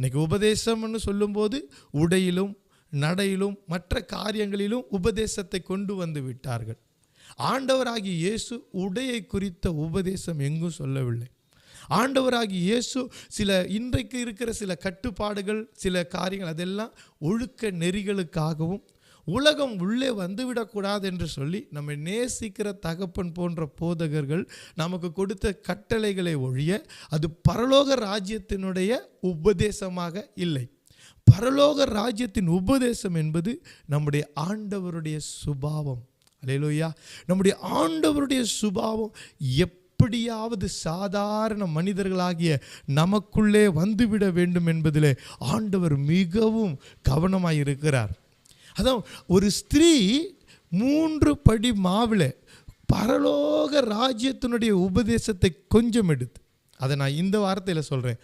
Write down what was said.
இன்னைக்கு உபதேசம்னு சொல்லும்போது உடையிலும் நடையிலும் மற்ற காரியங்களிலும் உபதேசத்தை கொண்டு வந்து விட்டார்கள். ஆண்டவராகி இயேசு உடையை குறித்த உபதேசம் எங்கும் சொல்லவில்லை. ஆண்டவராகி இயேசு சில இன்றைக்கு இருக்கிற சில கட்டுப்பாடுகள் சில காரியங்கள் அதெல்லாம் ஒழுக்க நெறிகளுக்காகவும் உலகம் உள்ளே வந்துவிடக்கூடாது என்று சொல்லி நம்மை நேசிக்கிற தகப்பன் போன்ற போதகர்கள் நமக்கு கொடுத்த கட்டளைகளை ஒழிய அது பரலோக ராஜ்யத்தினுடைய உபதேசமாக இல்லை. பரலோக ராஜ்யத்தின் உபதேசம் என்பது நம்முடைய ஆண்டவருடைய சுபாவம். அல்லேலூயா. நம்முடைய ஆண்டவருடைய சுபாவம் எப்படியாவது சாதாரண மனிதர்களாகிய நமக்குள்ளே வந்துவிட வேண்டும் என்பதிலே ஆண்டவர் மிகவும் கவனமாக இருக்கிறார் அதான் ஒரு ஸ்திரீ மூன்று படி மாவில் பரலோக ராஜ்யத்தினுடைய உபதேசத்தை கொஞ்சம் எடுத்து. அதை நான் இந்த வார்த்தையில் சொல்கிறேன்